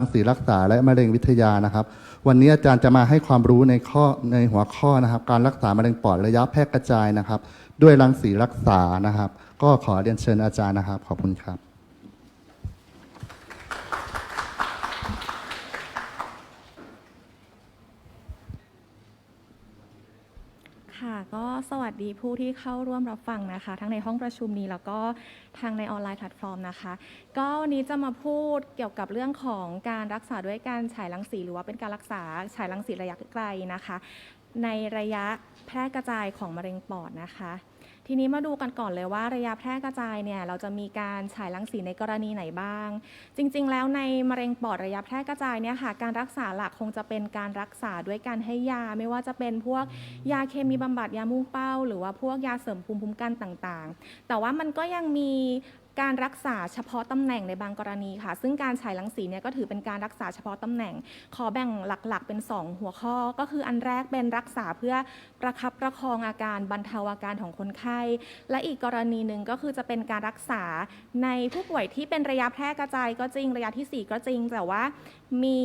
รังสีรักษาและมะเร็งวิทยานะครับ วันนี้อาจารย์จะมาให้ความรู้ในข้อในหัวข้อนะครับ การรักษามะเร็งปอดระยะแพร่กระจายนะครับ ด้วยรังสีรักษานะครับ ก็ขอเรียนเชิญอาจารย์นะครับ ขอบคุณครับ ค่ะ ก็สวัสดีผู้ที่เข้าร่วมรับฟังนะคะ ทั้งในห้องประชุมนี้แล้วก็ทางในออนไลน์แพลตฟอร์มนะคะ ก็วันนี้จะมาพูดเกี่ยวกับเรื่องของการรักษาด้วยการฉายรังสี หรือว่าเป็นการรักษาฉายรังสีระยะไกลนะคะ ในระยะแพร่กระจายของมะเร็งปอดนะคะ ทีนี้มาดูกันก่อนเลยว่าระยะแพร่กระจายเนี่ยเราจะมีการฉายรังสีในกรณีไหนบ้าง จริง ๆ แล้วในมะเร็งปอดระยะแพร่กระจายเนี่ยค่ะการรักษาหลักคงจะเป็นการรักษาด้วยการให้ยา ไม่ว่าจะเป็นพวกยาเคมีบำบัดยามุ่งเป้า หรือว่าพวกยาเสริมภูมิคุ้มกันต่างๆ แต่ว่ามันก็ยังมี การรักษาเฉพาะตำแหน่งในบางกรณีค่ะ ซึ่งการฉายรังสีเนี่ยก็ถือเป็นการรักษาเฉพาะตำแหน่ง ขอแบ่งหลักๆ เป็น 2 หัวข้อ ก็คืออันแรกเป็นรักษาเพื่อประคับประคองอาการบรรเทาอาการของคนไข้ และอีกกรณีหนึ่งก็คือจะเป็นการรักษาในผู้ป่วยที่เป็นระยะแพร่กระจายก็จริงระยะทีสี่4 ก็จริง แต่ว่ามี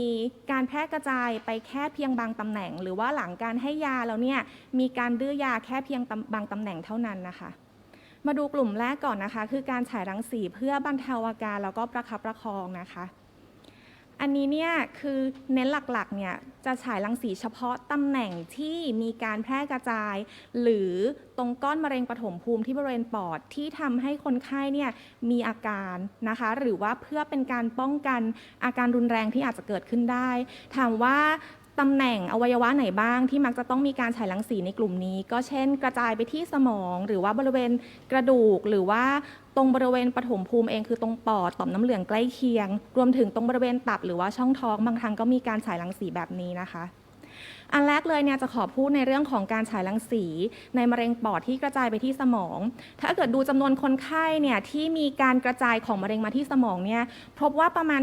การแพร่กระจายไปแค่เพียงบางตำแหน่ง หรือว่าหลังการให้ยาแล้วเนี่ยมีการดื้อยาแค่เพียงบางตำแหน่งเท่านั้นนะคะ มาดูกลุ่มแรกก่อนนะคะ คือการฉายรังสีเพื่อบรรเทาอาการแล้วก็ประคับประคองนะคะ อันนี้เนี่ยคือเน้นหลักๆเนี่ยจะฉายรังสีเฉพาะตำแหน่งที่มีการแพร่กระจาย หรือตรงก้อนมะเร็งปฐมภูมิที่บริเวณปอดที่ทำให้คนไข้เนี่ยมีอาการนะคะ หรือว่าเพื่อเป็นการป้องกันอาการรุนแรงที่อาจจะเกิดขึ้นได้ ถามว่า ตำแหน่งอวัยวะไหนบ้างที่มักจะต้องมีการฉายรังสีในกลุ่มนี้ ก็เช่น กระจายไปที่สมอง หรือว่าบริเวณกระดูก หรือว่าตรงบริเวณปฐมภูมิเองคือตรงปอดต่อมน้ำเหลืองใกล้เคียง รวมถึงตรงบริเวณตับหรือว่าช่องท้องบางครั้งก็มีการฉายรังสีแบบนี้นะคะอันแรกเลยเนี่ยจะขอพูดในเรื่องของการฉายรังสี ในมะเร็งปอดที่กระจายไปที่สมอง ถ้าเกิดดูจำนวนคนไข้เนี่ยที่มีการกระจายของมะเร็งมาที่สมองเนี่ยพบว่าประมาณ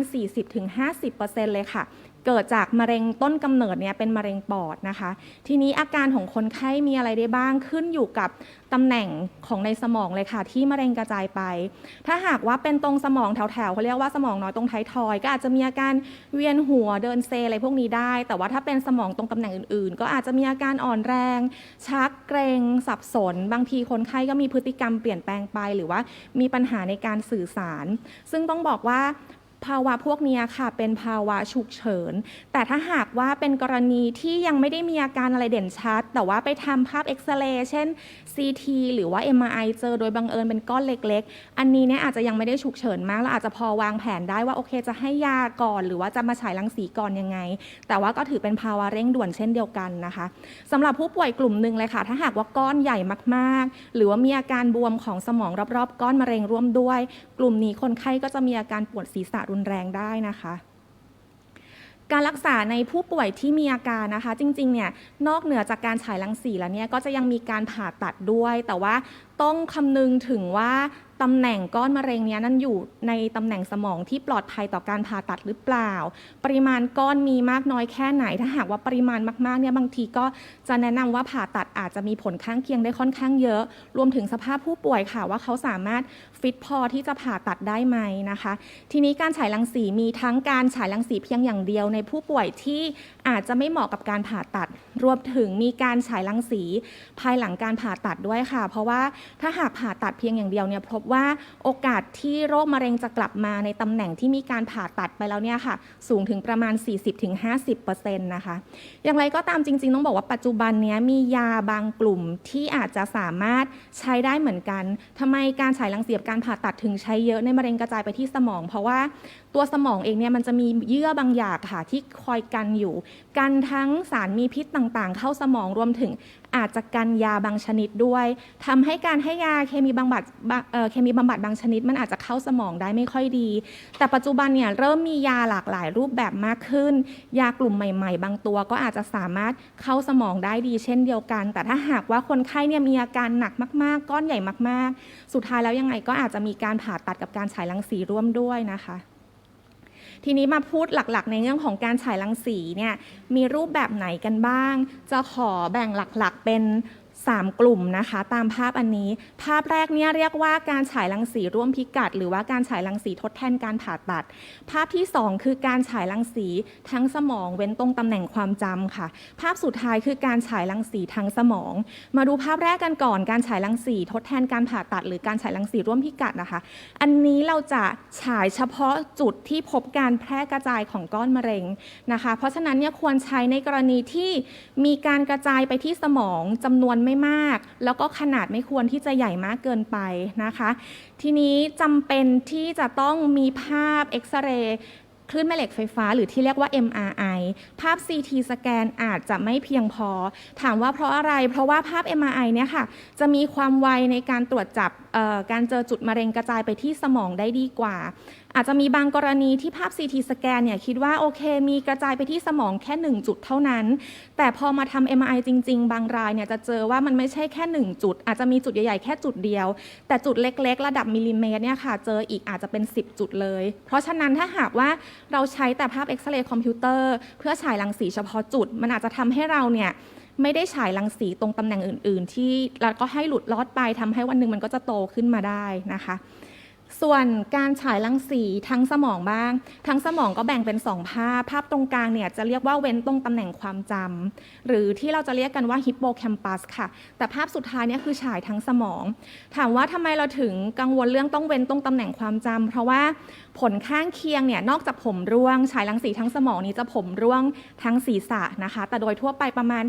40-50%เลยค่ะ เกิดจากมะเร็งต้นกำเนิดเนี่ยเป็นมะเร็งปอดนะคะ ทีนี้อาการของคนไข้มีอะไรได้บ้างขึ้นอยู่กับตำแหน่งของในสมองเลยค่ะ ที่มะเร็งกระจายไป ถ้าหากว่าเป็นตรงสมองแถวๆเขาเรียกว่าสมองน้อยตรงท้ายทอย ก็อาจจะมีอาการเวียนหัวเดินเซอะไรพวกนี้ได้ แต่ว่าถ้าเป็นสมองตรงตำแหน่งอื่นๆ ก็อาจจะมีอาการอ่อนแรง ชักเกรงสับสน บางทีคนไข้ก็มีพฤติกรรมเปลี่ยนแปลงไป หรือว่ามีปัญหาในการสื่อสาร ซึ่งต้องบอกว่า ภาวะพวกนี้ค่ะ เป็นภาวะฉุกเฉิน แต่ถ้าหากว่าเป็นกรณีที่ยังไม่ได้มีอาการอะไรเด่นชัด แต่ว่าไปทำภาพเอ็กซเรย์เช่น CT หรือว่า MRI เจอโดยบังเอิญเป็นก้อนเล็ก ๆ อันนี้เนี่ยอาจจะยังไม่ได้ฉุกเฉินมากเราอาจจะพอวางแผนได้ว่าโอเคจะให้ยาก่อน หรือว่าจะมาฉายรังสีก่อนยังไง แต่ว่าก็ถือเป็นภาวะเร่งด่วนเช่นเดียวกันนะคะสำหรับผู้ป่วยกลุ่มหนึ่งเลยค่ะ ถ้าหากว่าก้อนใหญ่มากๆ หรือว่ามีอาการบวมของสมองรอบๆ ก้อนมะเร็งร่วมด้วย กลุ่มนี้คนไข้ก็จะมีอาการปวดศีรษะรุนแรงได้นะคะการรักษาในผู้ป่วยที่มีอาการนะคะ จริงๆเนี่ยนอกเหนือจากการฉายรังสีแล้วเนี่ยก็จะยังมีการผ่าตัดด้วย แต่ว่าต้องคำนึงถึงว่า ตำแหน่งก้อนมะเร็งเนี้ยนั้นอยู่ในตำแหน่งสมองที่ปลอดภัยต่อการผ่าตัดหรือเปล่า ปริมาณก้อนมีมากน้อยแค่ไหน ถ้าหากว่าปริมาณมากๆเนี่ยบางทีก็จะแนะนำว่าผ่าตัดอาจจะมีผลข้างเคียงได้ค่อนข้างเยอะ รวมถึงสภาพผู้ป่วยค่ะว่าเขาสามารถฟิตพอที่จะผ่าตัดได้ไหมนะคะ ทีนี้การฉายรังสีมีทั้งการฉายรังสีเพียงอย่างเดียวในผู้ป่วยที่อาจจะไม่เหมาะกับการผ่าตัด รวมถึงมีการฉายรังสี ภายหลังการผ่าตัดด้วยค่ะ เพราะว่าถ้าหากผ่าตัดเพียงอย่างเดียวเนี่ยพบว่าโอกาสที่โรคมะเร็งจะกลับมาในตำแหน่งที่มีการผ่าตัดไปแล้วเนี่ยค่ะ สูงถึงประมาณ 40-50%นะคะ อย่างไรก็ตามจริง ๆ ต้องบอกว่าปัจจุบันนี้มียาบางกลุ่มที่อาจจะสามารถใช้ได้เหมือนกัน ทำไมการฉายรังสีกับการผ่าตัดถึงใช้เยอะในมะเร็งกระจายไปที่สมอง เพราะว่าตัวสมองเองเนี่ยมันจะมีเยื่อบางอย่างค่ะที่คอยกันอยู่ กันทั้งสารมีพิษต่างๆ เข้าสมองรวมถึง อาจจะกันยาบางชนิดด้วยทำให้การให้ยาเคมีบำบัดเเคมีบำบัดบางชนิด มันอาจจะเข้าสมองได้ไม่ค่อยดี แต่ปัจจุบันเนี่ยเริ่มมียาหลากหลายรูปแบบมากขึ้น ยากลุ่มใหม่ๆ บางตัวก็อาจจะสามารถเข้าสมองได้ดี เช่นเดียวกัน แต่ถ้าหากว่าคนไข้เนี่ยมีอาการหนักมาก ๆ ก้อนใหญ่มาก ๆ สุดท้ายแล้วยังไงก็อาจจะมีการผ่าตัดกับการฉายรังสีร่วมด้วยนะคะ ทีนี้มาพูดหลักๆ ในเรื่องของการฉายรังสีเนี่ยมีรูปแบบไหนกันบ้าง จะขอแบ่งหลักๆ เป็น 3 กลุ่มนะคะ ตามภาพอันนี้ ภาพแรกเนี่ยเรียกว่าการฉายรังสีร่วมพิกัด หรือว่าการฉายรังสีทดแทนการผ่าตัด ภาพที่ 2 คือการฉายรังสีทั้งสมอง เว้นตรงตำแหน่งความจำค่ะ ภาพสุดท้ายคือการฉายรังสีทั้งสมอง มาดูภาพแรกกันก่อน การฉายรังสีทดแทนการผ่าตัด หรือการฉายรังสีร่วมพิกัดนะคะ อันนี้เราจะฉายเฉพาะจุดที่พบการแพร่กระจายของก้อนมะเร็งนะคะ เพราะฉะนั้นเนี่ยควรใช้ในกรณีที่มีการกระจายไปที่สมองจำนวนไม่ไม่มาก แล้วก็ขนาดไม่ควรที่จะใหญ่มากเกินไปนะคะ ทีนี้จำเป็นที่จะต้องมีภาพเอ็กซเรย์คลื่นแม่เหล็กไฟฟ้าหรือที่เรียกว่า MRI ภาพ CT สแกนอาจจะไม่เพียงพอ ถามว่าเพราะอะไร เพราะว่าภาพ MRI เนี่ยค่ะ จะมีความไวในการตรวจจับการเจอจุดมะเร็งกระจายไปที่สมองได้ดีกว่า อาจจะมีบางกรณีที่ภาพ CT สแกนเนี่ยคิดว่าโอเคมีกระจายไปที่สมองแค่ 1 จุดเท่านั้น แต่พอมาทำ MRI จริง ๆ บางรายเนี่ยจะเจอว่ามันไม่ใช่แค่ 1 จุด อาจจะมีจุดใหญ่ ๆ แค่จุดเดียว แต่จุดเล็ก ๆ ระดับมิลลิเมตรเนี่ยค่ะเจออีกอาจจะเป็น 10 จุดเลย เพราะฉะนั้นถ้าหากว่าเราใช้แต่ภาพเอ็กซเรย์คอมพิวเตอร์เพื่อฉายรังสีเฉพาะจุด มันอาจจะทำให้เราเนี่ยไม่ได้ฉายรังสีตรงตำแหน่งอื่น ๆ ที่แล้วก็ให้หลุดลอดไปทำให้วันหนึ่งมันก็จะโตขึ้นมาได้นะคะ ส่วนการฉายรังสีทั้งสมองบ้าง ทั้งสมองก็แบ่งเป็น 2 ภาพ ภาพตรงกลางเนี่ยจะเรียกว่าเว้นตรงตำแหน่งความจำหรือที่เราจะเรียกกันว่าฮิปโปแคมปัสค่ะ แต่ภาพสุดท้ายเนี่ยคือฉายทั้งสมอง ถามว่าทำไมเราถึงกังวลเรื่องต้องเว้นตรงตำแหน่งความจำเพราะว่าผลข้างเคียงเนี่ยนอกจากผมร่วง ฉายรังสีทั้งสมองนี้จะผมร่วงทั้งศีรษะนะคะ แต่โดยทั่วไปประมาณ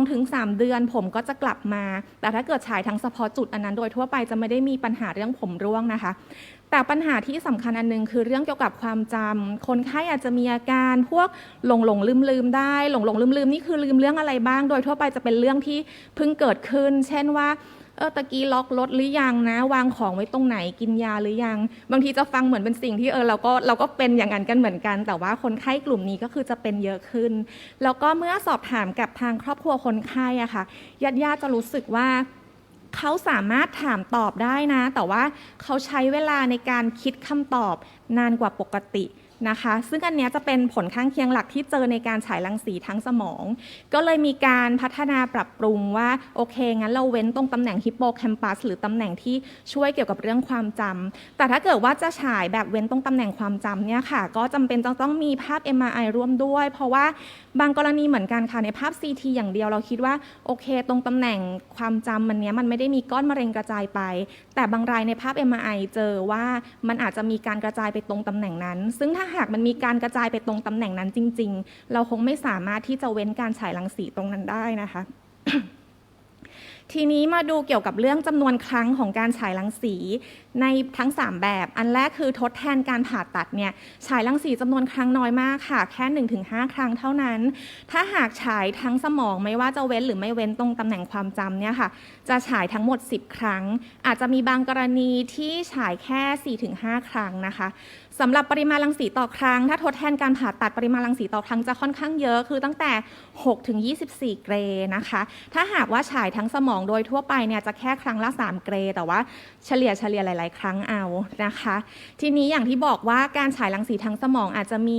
2-3 เดือน ผมก็จะกลับมา แต่ถ้าเกิดฉายทั้งเฉพาะจุดอันนั้นโดยทั่วไปจะไม่ได้มีปัญหาเรื่องผมร่วงนะคะ แต่ปัญหาที่สำคัญอันหนึงคือเรื่องเกี่ยวกับความจำคนไข้อาจจะมีอาการพวกหลงหลงลืมลืมได้ หลงหลงลืมลืมนี่คือลืมเรื่องอะไรบ้าง โดยทั่วไปจะเป็นเรื่องที่เพิ่งเกิดขึ้น เช่นว่าเออตะกี้ล็อกรถหรือยังนะ วางของไว้ตรงไหนกินยาหรือยัง บางทีจะฟังเหมือนเป็นสิ่งที่เออเราก็เราก็เป็นอย่างนั้นกันเหมือนกัน แต่ว่าคนไข้กลุ่มนี้ก็คือจะเป็นเยอะขึ้น แล้วก็เมื่อสอบถามกับทางครอบครัวคนไข้อะค่ะญาติญาติๆจะรู้สึกว่า เขาสามารถถามตอบได้นะ แต่ว่าเขาใช้เวลาในการคิดคำตอบนานกว่าปกติ นะคะ ซึ่งอันนี้จะเป็นผลข้างเคียงหลักที่เจอในการฉายรังสีทั้งสมอง ก็เลยมีการพัฒนาปรับปรุงว่า โอเค งั้นเราเว้นตรงตำแหน่งฮิปโปแคมปัสหรือตำแหน่งที่ช่วยเกี่ยวกับเรื่องความจำ แต่ถ้าเกิดว่าจะฉายแบบเว้นตรงตำแหน่งความจำเนี่ยค่ะ ก็จำเป็นจะต้องมีภาพ MRI ร่วมด้วย เพราะว่าบางกรณีเหมือนกันค่ะ ในภาพ CT อย่างเดียวเราคิดว่า โอเค ตรงตำแหน่งความจำมันเนี้ยมันไม่ได้มีก้อนมะเร็งกระจายไป แต่บางรายในภาพ MRI เจอว่ามันอาจจะมีการกระจายไปตรงตำแหน่งนั้น ซึ่งถ้าหากมันมีการกระจายไปตรงตำแหน่งนั้นจริง ๆ เราคงไม่สามารถที่จะเว้นการฉายรังสีตรงนั้นได้นะคะ ทีนี้มาดูเกี่ยวกับเรื่องจำนวนครั้งของการฉายรังสี ในทั้ง 3 แบบ อันแรกคือทดแทนการผ่าตัดเนี่ยฉายรังสีจำนวนครั้งน้อยมากค่ะ แค่ 1-5 ครั้งเท่านั้น ถ้าหากฉายทั้งสมองไม่ว่าจะเว้นหรือไม่เว้นตรงตำแหน่งความจำเนี่ยค่ะ จะฉายทั้งหมด 10 ครั้ง อาจจะมีบางกรณีที่ฉายแค่ 4-5 ครั้งนะคะสำหรับปริมาณรังสีต่อครั้ง ถ้าทดแทนการผ่าตัดปริมาณรังสีต่อครั้งจะค่อนข้างเยอะคือตั้งแต่ 6 ถึง 24 เกรนะคะ ถ้าหากว่าฉายทั้งสมองโดยทั่วไปเนี่ยจะแค่ครั้งละ 3 เกร แต่ว่าเฉลี่ยเฉลี่ยหลายๆ ครั้งเอานะคะ ทีนี้อย่างที่บอกว่าการฉายรังสีทางสมองอาจจะมี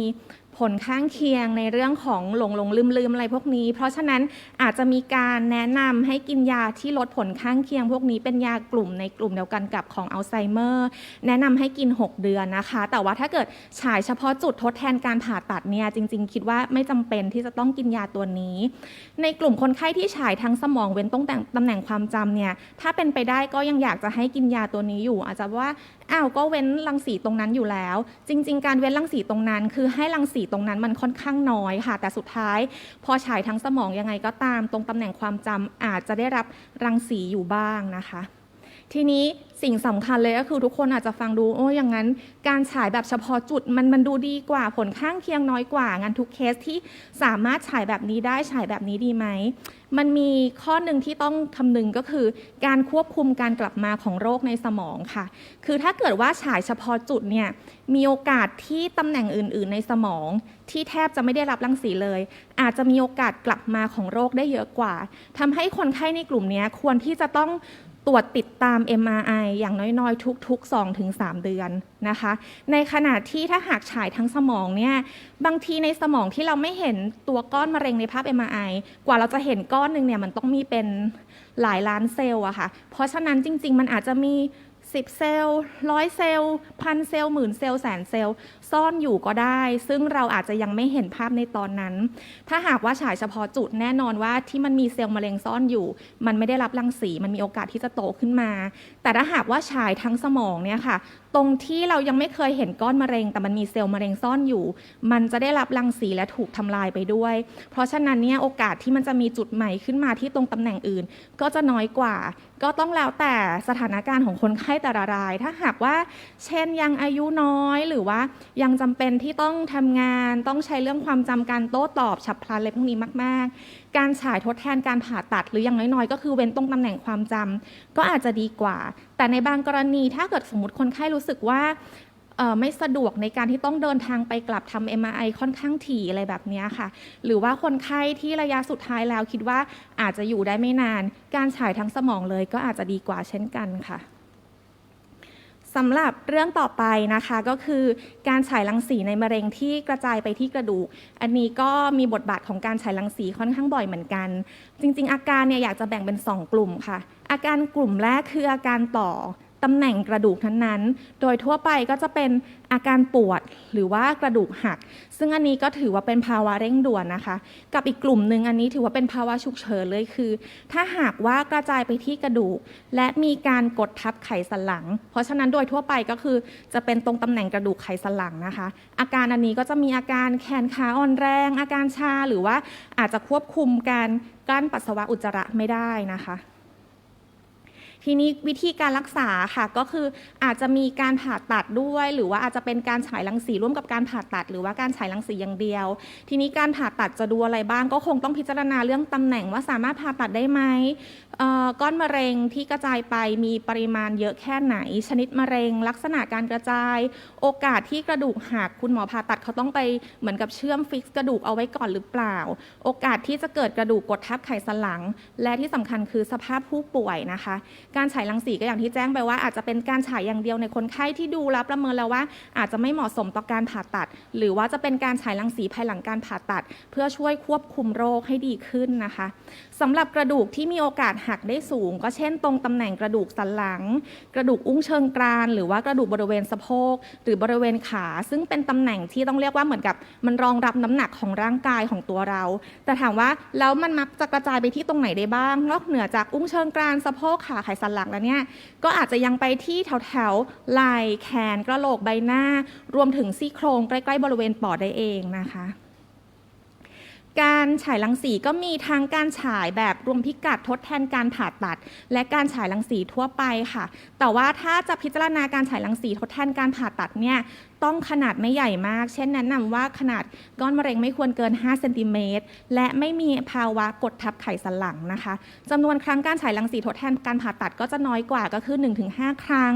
ผลข้างเคียงในเรื่องของหลงหลงลืมลืมอะไรพวกนี้ เพราะฉะนั้นอาจจะมีการแนะนำให้กินยาที่ลดผลข้างเคียง พวกนี้เป็นยากลุ่มในกลุ่มเดียวกันกับของอัลไซเมอร์แนะนำให้กิน 6 เดือนนะคะ แต่ว่าถ้าเกิดฉายเฉพาะจุดทดแทนการผ่าตัดเนี่ยจริง ๆ คิดว่าไม่จำเป็นที่จะต้องกินยาตัวนี้ ในกลุ่มคนไข้ที่ฉายทั้งสมองเว้นตรงแต่งตำแหน่งความจำเนี่ยถ้าเป็นไปได้ก็ยังอยากจะให้กินยาตัวนี้อยู่ อาจจะว่าอ้าวก็เว้นรังสีตรงนั้นอยู่แล้ว จริง ๆ การเว้นรังสีตรงนั้น คือให้รังสีตรงนั้นมันค่อนข้างน้อยค่ะ แต่สุดท้าย พอฉายทั้งสมองยังไงก็ตาม ตรงตำแหน่งความจำอาจจะได้รับรังสีอยู่บ้างนะคะทีนี้สิ่งสำคัญเลยก็คือทุกคนอาจจะฟังดูโอ้อย่างนั้น การฉายแบบเฉพาะจุดมันมันดูดีกว่าผลข้างเคียงน้อยกว่างั้นทุกเคสที่สามารถฉายแบบนี้ได้ฉายแบบนี้ดีไหม มันมีข้อหนึ่งที่ต้องคำนึงก็คือ การควบคุมการกลับมาของโรคในสมองค่ะ คือถ้าเกิดว่าฉายเฉพาะจุดเนี่ย มีโอกาสที่ตำแหน่งอื่น ๆ ในสมอง ที่แทบจะไม่ได้รับรังสีเลย อาจจะมีโอกาสกลับมาของโรคได้เยอะกว่า ทำให้คนไข้ในกลุ่มนี้ควรที่จะต้อง รวจติดตาม MRI อย่างน้อย ๆ ทุก ๆ 2-3 เดือนนะคะ ในขณะที่ถ้าหากฉายทั้งสมองเนี่ย บางทีในสมองที่เราไม่เห็นตัวก้อนมะเร็งในภาพ MRI กว่าเราจะเห็นก้อนหนึ่งเนี่ยมันต้องมีเป็นหลายล้านเซลล์อะค่ะ เพราะฉะนั้นจริง ๆ มันอาจจะมี 10 เซลล์ร้อยเซลล์พันเซลล์หมื่นเซลล์แสนเซลล์ ซ่อนอยู่ก็ได้ ซึ่งเราอาจจะยังไม่เห็นภาพในตอนนั้น ถ้าหากว่าฉายเฉพาะจุดแน่นอนว่าที่มันมีเซลล์มะเร็งซ่อนอยู่ มันไม่ได้รับรังสี มันมีโอกาสที่จะโตขึ้นมา แต่ถ้าหากว่าฉายทั้งสมองเนี่ยค่ะ ตรงที่เรายังไม่เคยเห็นก้อนมะเร็ง แต่มันมีเซลล์มะเร็งซ่อนอยู่ มันจะได้รับรังสีและถูกทำลายไปด้วย เพราะฉะนั้นเนี่ยโอกาสที่มันจะมีจุดใหม่ขึ้นมาที่ตรงตำแหน่งอื่น ก็จะน้อยกว่า ก็ต้องแล้วแต่สถานการณ์ของคนไข้แต่ละราย ถ้าหากว่า เช่นยังอายุน้อยหรือว่ายังจำเป็นที่ต้องทำงานต้องใช้เรื่องความจำการโต้ตอบฉับพลันอะไรพวกนี้มาก ๆ การฉายทดแทนการผ่าตัดหรืออย่างน้อยๆ ก็คือเว้นตรงตำแหน่งความจำก็อาจจะดีกว่า แต่ในบางกรณีถ้าเกิดสมมติคนไข้รู้สึกว่าไม่สะดวกในการที่ต้องเดินทางไปกลับทำ MRI ค่อนข้างถี่อะไรแบบนี้ค่ะ หรือว่าคนไข้ที่ระยะสุดท้ายแล้วคิดว่าอาจจะอยู่ได้ไม่นาน การฉายทั้งสมองเลยก็อาจจะดีกว่าเช่นกันค่ะ สำหรับเรื่องต่อไปนะคะก็คือการฉายรังสีในมะเร็งที่กระจายไปที่กระดูก อันนี้ก็มีบทบาทของการฉายรังสีค่อนข้างบ่อยเหมือนกัน จริง ๆ อาการเนี่ยอยากจะแบ่งเป็น 2 กลุ่มค่ะ อาการกลุ่มแรกคืออาการต่อ ตำแหน่งกระดูกนั้นๆ โดยทั่วไปก็จะเป็นอาการปวดหรือว่ากระดูกหัก ซึ่งอันนี้ก็ถือว่าเป็นภาวะเร่งด่วนนะคะ กับอีกกลุ่มหนึ่งอันนี้ถือว่าเป็นภาวะฉุกเฉินเลยคือ ถ้าหากว่ากระจายไปที่กระดูก และมีการกดทับไขสันหลัง เพราะฉะนั้นโดยทั่วไปก็คือจะเป็นตรงตำแหน่งกระดูกไขสันหลังนะคะ อาการอันนี้ก็จะมีอาการแขนขาอ่อนแรง อาการชาหรือว่าอาจจะควบคุมการกลั้นปัสสาวะอุจจาระไม่ได้นะคะ ทีนี้วิธีการรักษาค่ะก็คืออาจจะมีการผ่าตัดด้วย หรือว่าอาจจะเป็นการฉายรังสีร่วมกับการผ่าตัด หรือว่าการฉายรังสีอย่างเดียว ทีนี้การผ่าตัดจะดูอะไรบ้าง ก็คงต้องพิจารณาเรื่องตำแหน่งว่าสามารถผ่าตัดได้ไหมก้อนมะเร็งที่กระจายไปมีปริมาณเยอะแค่ไหน ชนิดมะเร็ง ลักษณะการกระจาย โอกาสที่กระดูกหักคุณหมอผ่าตัดเขาต้องไปเหมือนกับเชื่อมฟิกซ์กระดูกเอาไว้ก่อนหรือเปล่า โอกาสที่จะเกิดกระดูกกดทับไขสันหลัง และที่สำคัญคือสภาพผู้ป่วยนะคะการฉายรังสีก็อย่างที่แจ้งไปว่าอาจจะเป็นการฉายอย่างเดียวในคนไข้ที่ดูแล้วประเมินแล้วว่า อาจจะไม่เหมาะสมต่อการผ่าตัด หรือว่าจะเป็นการฉายรังสีภายหลังการผ่าตัด เพื่อช่วยควบคุมโรคให้ดีขึ้นนะคะสำหรับกระดูกที่มีโอกาสหักได้สูง ก็เช่นตรงตำแหน่งกระดูกสันหลัง กระดูกอุ้งเชิงกรานหรือว่ากระดูกบริเวณสะโพกหรือบริเวณขา ซึ่งเป็นตำแหน่งที่ต้องเรียกว่าเหมือนกับ มันรองรับน้ำหนักของร่างกายของตัวเรา แต่ถามว่าแล้วมันมักจะกระจายไปที่ตรงไหนได้บ้าง นอกเหนือจากอุ้งเชิงกรานสะโพกขาไขสันหลังแล้วเนี่ยก็อาจจะยังไปที่แถวแถวๆไหล่แขนกระโหลกใบหน้า รวมถึงซี่โครงใกล้ๆบริเวณปอดได้เองนะคะการฉายรังสีก็มีทั้งการฉายแบบรวมพิกัดทดแทนการผ่าตัด และการฉายรังสีทั่วไปค่ะ แต่ว่าถ้าจะพิจารณาการฉายรังสีทดแทนการผ่าตัดเนี่ย ต้องขนาดไม่ใหญ่มาก เช่นแนะนำว่าขนาดก้อนมะเร็งไม่ควรเกิน5เซนติเมตรและไม่มีภาวะกดทับไขสันหลังนะคะจำนวนครั้งการฉายรังสีทดแทนการผ่าตัดก็จะน้อยกว่าก็คือ 1-5 ครั้ง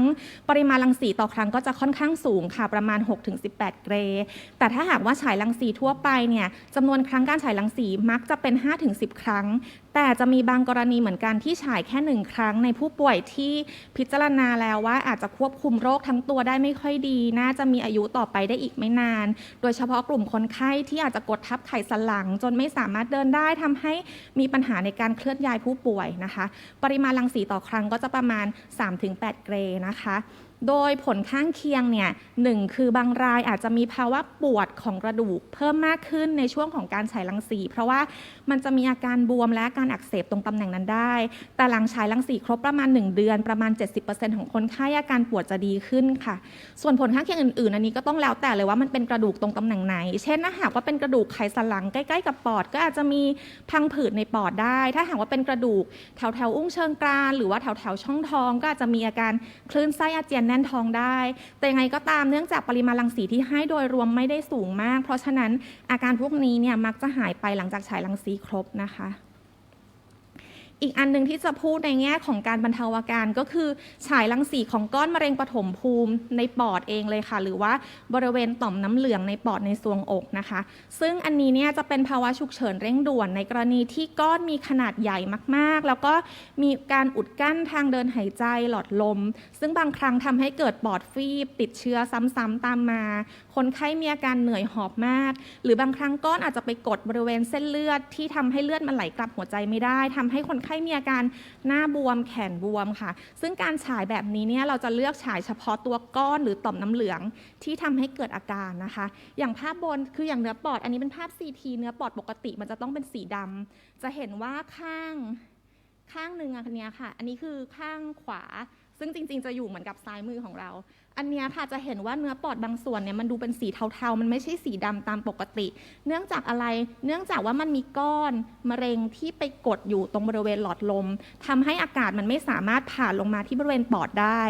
ปริมาณรังสีต่อครั้งก็จะค่อนข้างสูงค่ะประมาณ 6-18 เกร แต่ถ้าหากว่าฉายรังสีทั่วไปเนี่ยจำนวนครั้งการฉายรังสีมักจะเป็น 5-10 ครั้ง แต่จะมีบางกรณีเหมือนกันที่ฉายแค่หนึ่งครั้งในผู้ป่วยที่พิจารณาแล้วว่าอาจจะควบคุมโรคทั้งตัวได้ไม่ค่อยดี น่าจะมีอายุต่อไปได้อีกไม่นาน โดยเฉพาะกลุ่มคนไข้ที่อาจจะกดทับไขสันหลัง จนไม่สามารถเดินได้ทำให้มีปัญหาในการเคลื่อนย้ายผู้ป่วยนะคะ ปริมาณรังสีต่อครั้งก็จะประมาณ 3-8 เกรนะคะ โดยผลข้างเคียงเนี่ยหนึ่งคือบางรายอาจจะมีภาวะปวดของกระดูก เพิ่มมากขึ้นในช่วงของการฉายรังสี เพราะว่ามันจะมีอาการบวมและการอักเสบตรงตำแหน่งนั้นได้ แต่หลังฉายรังสีครบประมาณ 1 เดือนประมาณ 70%ของคนไข้อาการปวดจะดีขึ้นค่ะ ส่วนผลข้างเคียงอื่นๆ อันนี้ก็ต้องแล้วแต่เลยว่ามันเป็นกระดูกตรงตำแหน่งไหน เช่นถ้าหากว่าเป็นกระดูกไขสันหลังใกล้ๆ กับปอด ก็อาจจะมีพังผืดในปอดได้ ถ้าหากว่าเป็นกระดูกแถวแถวๆอุ้งเชิงกรานหรือว่าแถวแถวๆช่องท้อง ก็อาจจะมีอาการคลื่นไส้อาเจียนน่นท้องได้ แต่ยังไงก็ตามเนื่องจากปริมาณรังสีที่ให้โดยรวมไม่ได้สูงมาก เพราะฉะนั้นอาการพวกนี้เนี่ยมักจะหายไปหลังจากฉายรังสีครบนะคะ อีกอันหนึ่งที่จะพูดในแง่ของการบรรเทาอาการก็คือฉายรังสีของก้อนมะเร็งปฐมภูมิในปอดเองเลยค่ะ หรือว่าบริเวณต่อมน้ำเหลืองในปอดในทรวงอกนะคะ ซึ่งอันนี้เนี่ยจะเป็นภาวะฉุกเฉินเร่งด่วนในกรณีที่ก้อนมีขนาดใหญ่มากๆ แล้วก็มีการอุดกั้นทางเดินหายใจหลอดลม ซึ่งบางครั้งทำให้เกิดปอดฟีบติดเชื้อซ้ำๆตามมา คนไข้มีอาการเหนื่อยหอบมาก หรือบางครั้งก้อนอาจจะไปกดบริเวณเส้นเลือดที่ทำให้เลือดมันไหลกลับหัวใจไม่ได้ทำให้คนไข้มีอาการหน้าบวมแขนบวมค่ะ ซึ่งการฉายแบบนี้เนี่ยเราจะเลือกฉายเฉพาะตัวก้อนหรือต่อมน้ำเหลืองที่ทำให้เกิดอาการนะคะ อย่างภาพบนคืออย่างเนื้อปอด อันนี้เป็นภาพ CT เนื้อปอดปกติมันจะต้องเป็นสีดำจะเห็นว่าข้างข้างหนึ่งอันนี้ค่ะ อันนี้คือข้างขวา ซึ่งจริง ๆ จะอยู่เหมือนกับซ้ายมือของเรา อันเนี้ยค่ะจะเห็นว่าเนื้อปอดบางส่วนเนี่ยมันดูเป็นสีเทาๆ มันไม่ใช่สีดำตามปกติ เนื่องจากอะไร เนื่องจากว่ามันมีก้อนมะเร็งที่ไปกดอยู่ตรงบริเวณหลอดลมทำให้อากาศมันไม่สามารถผ่านลงมาที่บริเวณปอดได้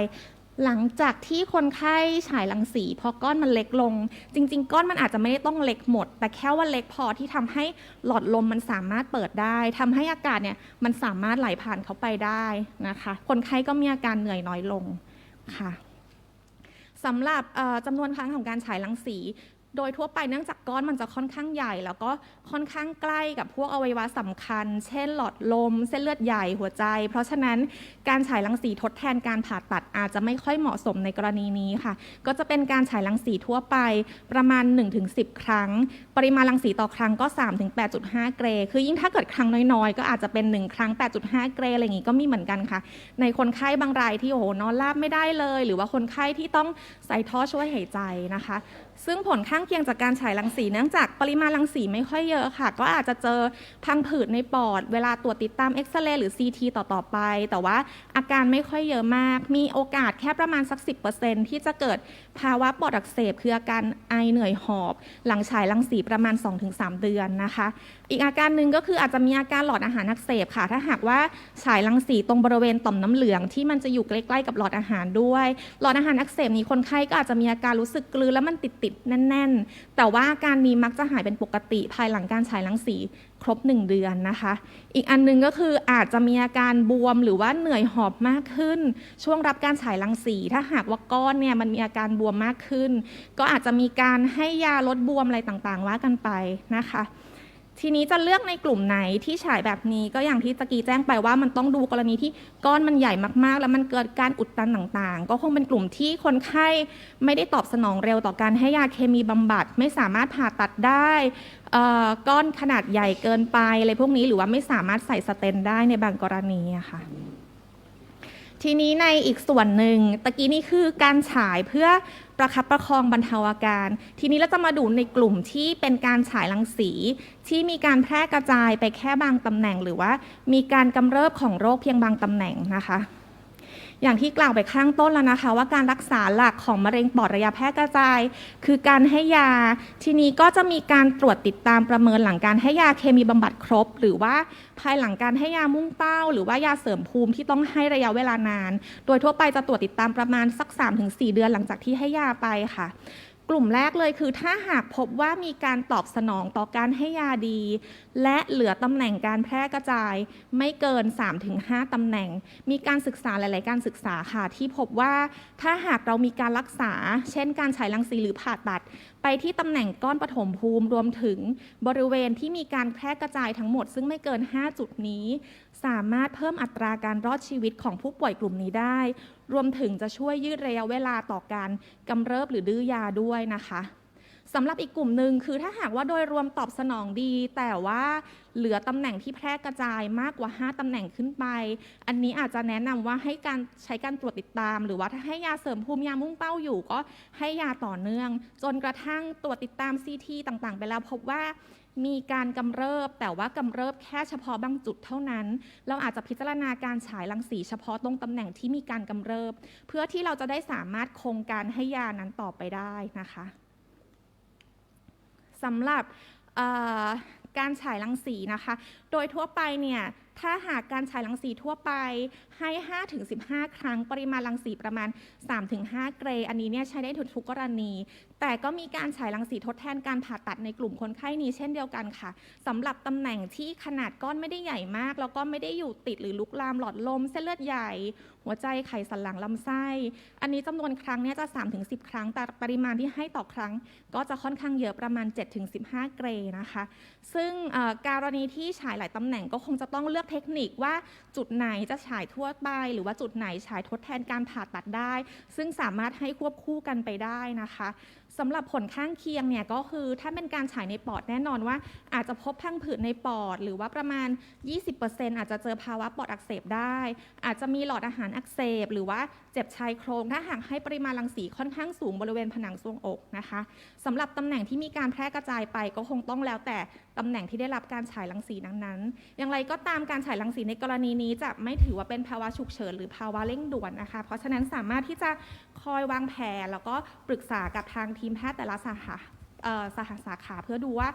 หลังจากที่คนไข้ฉายรังสีพอก้อนมันเล็กลง จริง ๆ ก้อนมันอาจจะไม่ได้ต้องเล็กหมด แต่แค่ว่าเล็กพอที่ทำให้หลอดลมมันสามารถเปิดได้ทำให้อากาศเนี่ยมันสามารถไหลผ่านเข้าไปได้นะคะ คนไข้ก็มีอาการเหนื่อยน้อยลงค่ะ สำหรับจำนวนครั้งของการฉายรังสี โดยทั่วไปเนื่องจากก้อนมันจะค่อนข้างใหญ่ แล้วก็ค่อนข้างใกล้กับพวกอวัยวะสำคัญ เช่นหลอดลม เส้นเลือดใหญ่หัวใจ เพราะฉะนั้นการฉายรังสีทดแทนการผ่าตัดอาจจะไม่ค่อยเหมาะสมในกรณีนี้ค่ะ ก็จะเป็นการฉายรังสีทั่วไปประมาณ 1-10 ครั้ง ปริมาณรังสีต่อครั้งก็ 3-8.5 เกร คือยิ่งถ้าเกิดครั้งน้อยๆ ก็อาจจะเป็น 1 ครั้ง 8.5 เกรอะไรอย่างงี้ก็มีเหมือนกันค่ะ ในคนไข้บางรายที่โอ้โหนอนราบไม่ได้เลย หรือว่าคนไข้ที่ต้องใส่ท่อช่วยหายใจนะคะ ซึ่งผลข้างเคียงจากการฉายรังสีเนื่องจากปริมาณรังสีไม่ค่อยเยอะค่ะ ก็อาจจะเจอพังผืดในปอด เวลาตรวจติดตามเอ็กซเรย์หรือ CT ต่อๆไป แต่ว่าอาการไม่ค่อยเยอะมาก มีโอกาสแค่ประมาณสัก 10%ที่จะเกิดภาวะปอดอักเสบคืออาการไอเหนื่อยหอบ หลังฉายรังสีประมาณ 2-3 เดือนนะคะ อีกอาการหนึ่งก็คืออาจจะมีอาการหลอดอาหารอักเสบค่ะ ถ้าหากว่าฉายรังสีตรงบริเวณต่อมน้ำเหลืองที่มันจะอยู่ใกล้ๆกับหลอดอาหารด้วย หลอดอาหารอักเสบนี้คนไข้ก็อาจจะมีอาการรู้สึกกลืนแล้วมันติดๆแน่นแต่ว่าการนี้มักจะหายเป็นปกติภายหลังการฉายรังสีครบ 1 เดือนนะคะ อีกอันหนึงก็คืออาจจะมีอาการบวมหรือว่าเหนื่อยหอบมากขึ้น ช่วงรับการฉายรังสี ถ้าหากว่าก้อนเนี่ยมันมีอาการบวมมากขึ้น ก็อาจจะมีการให้ยาลดบวมอะไรต่างๆว่ากันไปนะคะ ทีนี้จะเลือกในกลุ่มไหนที่ฉายแบบนี้ก็อย่างที่ตะกี้แจ้งไปว่ามันต้องดูกรณีที่ก้อนมันใหญ่มากๆ แล้วมันเกิดการอุดตันต่างๆ ก็คงเป็นกลุ่มที่คนไข้ไม่ได้ตอบสนองเร็วต่อการให้ยาเคมีบำบัด ไม่สามารถผ่าตัดได้ก้อนขนาดใหญ่เกินไปอะไรพวกนี้หรือว่าไม่สามารถใส่สเตนได้ในบางกรณีอะค่ะทีนี้ในอีกส่วนหนึ่งตะกี้นี่คือการฉายเพื่อ ประคับประคองบรรเทาอาการ ทีนี้เราจะมาดูในกลุ่มที่เป็นการฉายรังสี ที่มีการแพร่กระจายไปแค่บางตำแหน่ง หรือว่ามีการกำเริบของโรคเพียงบางตำแหน่งนะคะ อย่างที่กล่าวไปข้างต้นแล้วนะคะ ว่าการรักษาหลักของมะเร็งปอดระยะแพร่กระจาย คือการให้ยา ทีนี้ก็จะมีการตรวจติดตามประเมินหลังการให้ยาเคมีบำบัดครบ หรือว่าภายหลังการให้ยามุ่งเป้า หรือว่ายาเสริมภูมิที่ต้องให้ระยะเวลานาน โดยทั่วไปจะตรวจติดตามประมาณสัก 3-4 เดือนหลังจากที่ให้ยาไปค่ะ กลุ่มแรกเลยคือถ้าหากพบว่ามีการตอบสนองต่อการให้ยาดี และเหลือตำแหน่งการแพร่กระจายไม่เกิน 3-5ตำแหน่ง มีการศึกษาหลาย ๆ การศึกษาค่ะ ที่พบว่าถ้าหากเรามีการรักษา เช่น การฉายรังสีหรือผ่าตัด ไปที่ตำแหน่งก้อนปฐมภูมิรวมถึงบริเวณที่มีการแพร่กระจายทั้งหมด ซึ่งไม่เกิน 5 จุดนี้ สามารถเพิ่มอัตราการรอดชีวิตของผู้ป่วยกลุ่มนี้ได้รวมถึงจะช่วยยืดระยะเวลาต่อการกำเริบหรือดื้อยาด้วยนะคะ สำหรับอีกกลุ่มหนึ่งคือถ้าหากว่าโดยรวมตอบสนองดี แต่ว่าเหลือตำแหน่งที่แพร่กระจายมากกว่า 5ตำแหน่งขึ้นไป อันนี้อาจจะแนะนำว่าให้การใช้การตรวจติดตาม หรือว่าถ้าให้ยาเสริมภูมิยามุ่งเป้าอยู่ ก็ให้ยาต่อเนื่อง จนกระทั่งตรวจติดตาม CT ต่างๆ ไปแล้วพบว่ามีการกำเริบแต่ว่ากำเริบแค่เฉพาะบางจุดเท่านั้น เราอาจจะพิจารณาการฉายรังสีเฉพาะตรงตำแหน่งที่มีการกำเริบ เพื่อที่เราจะได้สามารถคงการให้ยานั้นต่อไปได้นะคะ สำหรับการฉายรังสีนะคะ โดยทั่วไปเนี่ย ถ้าหากการฉายรังสีทั่วไปให้ 5-15 ครั้งปริมาณรังสีประมาณ 3-5 เกรอันนี้เนี่ยใช้ได้ทุกกรณี แต่ก็มีการฉายรังสีทดแทนการผ่าตัดในกลุ่มคนไข้นี้เช่นเดียวกันค่ะสำหรับตำแหน่งที่ขนาดก้อนไม่ได้ใหญ่มาก แล้วก็ไม่ได้อยู่ติดหรือลุกลามหลอดลม เส้นเลือดใหญ่ หัวใจไขสันหลังลำไส้ อันนี้จำนวนครั้งเนี่ยจะ 3-10 ครั้ง แต่ปริมาณที่ให้ต่อครั้ง ก็จะค่อนข้างเยอะประมาณ 7-15 เกรนะคะ ซึ่งการณีที่ฉายหลายตำแหน่งก็คงจะต้องเลือกเทคนิคว่าจุดไหนจะฉายทั่วไป หรือว่าจุดไหนฉายทดแทนการผ่าตัดได้ ซึ่งสามารถให้ควบคู่กันไปได้นะคะ สำหรับผลข้างเคียงเนี่ยก็คือถ้าเป็นการฉายในปอดแน่นอนว่า อาจจะพบพังผืดในปอด หรือว่าประมาณ 20%อาจจะเจอภาวะปอดอักเสบได้ อาจจะมีหลอดอาหารอักเสบ หรือว่าเจ็บชายโครง ถ้าหากให้ปริมาณรังสีค่อนข้างสูงบริเวณผนังทรวงอกนะคะสำหรับตำแหน่งที่มีการแพร่กระจายไปก็คงต้องแล้วแต่ตำแหน่งที่ได้รับการฉายรังสีนั้นๆ อย่างไรก็ตามการฉายรังสีในกรณีนี้จะไม่ถือว่าเป็นภาวะฉุกเฉินหรือภาวะเร่งด่วนนะคะ เพราะฉะนั้นสามารถที่จะคอยวางแผนแล้วก็ปรึกษากับทางทีีมแพทย์แต่ละสาขาเอ่อสาขาสาขาเพื่อดูว่า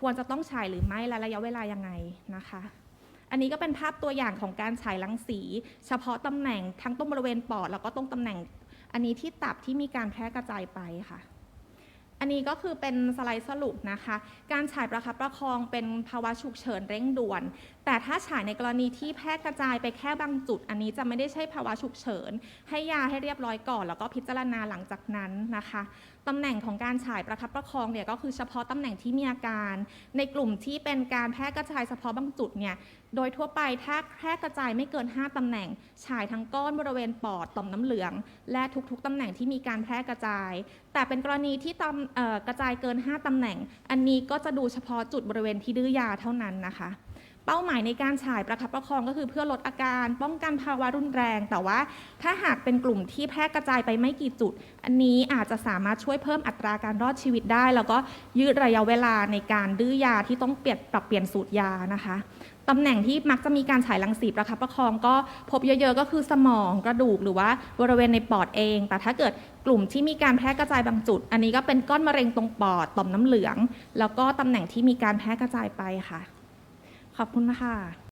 ควรจะต้องฉายหรือไม่และระยะเวลายังไงนะคะ อันนี้ก็เป็นภาพตัวอย่างของการฉายรังสี เฉพาะตำแหน่งทั้งตรงบริเวณปอดแล้วก็ตรงตำแหน่ง อันนี้ที่ตับที่มีการแพร่กระจายไปค่ะ อันนี้ก็คือเป็นสไลด์สรุปนะคะ การฉายประคับประคองเป็นภาวะฉุกเฉินเร่งด่วน แต่ถ้าฉายในกรณีที่แพร่กระจายไปแค่บางจุด อันนี้จะไม่ได้ใช่ภาวะฉุกเฉิน ให้ยาให้เรียบร้อยก่อน แล้วก็พิจารณาหลังจากนั้นนะคะตำแหน่งของการฉายประคับประคองเนี่ยก็คือเฉพาะตำแหน่งที่มีอาการ ในกลุ่มที่เป็นการแพร่กระจายเฉพาะบางจุดเนี่ย โดยทั่วไปถ้าแพร่กระจายไม่เกิน 5ตำแหน่ง ฉายทั้งก้อนบริเวณปอดต่อมน้ำเหลือง และทุกๆตำแหน่งที่มีการแพร่กระจาย แต่เป็นกรณีที่ตำเอ่กระจายเกิน 5ตำแหน่ง อันนี้ก็จะดูเฉพาะจุดบริเวณที่ดื้อยาเท่านั้นนะคะ เป้าหมายในการฉายประคับประคองก็คือเพื่อลดอาการ ป้องกันภาวะรุนแรง แต่ว่าถ้าหากเป็นกลุ่มที่แพร่กระจายไปไม่กี่จุด อันนี้อาจจะสามารถช่วยเพิ่มอัตราการรอดชีวิตได้ แล้วก็ยืดระยะเวลาในการดื้อยาที่ต้องเปลี่ยนปรับเปลี่ยนสูตรยานะคะ ตำแหน่งที่มักจะมีการฉายรังสีประคับประคองก็พบเยอะๆ ก็คือสมองกระดูกหรือว่าบริเวณในปอดเอง แต่ถ้าเกิดกลุ่มที่มีการแพร่กระจายบางจุด อันนี้ก็เป็นก้อนมะเร็งตรงปอดต่อมน้ำเหลือง แล้วก็ตำแหน่งที่มีการแพร่กระจายไปค่ะ ขอบคุณค่ะ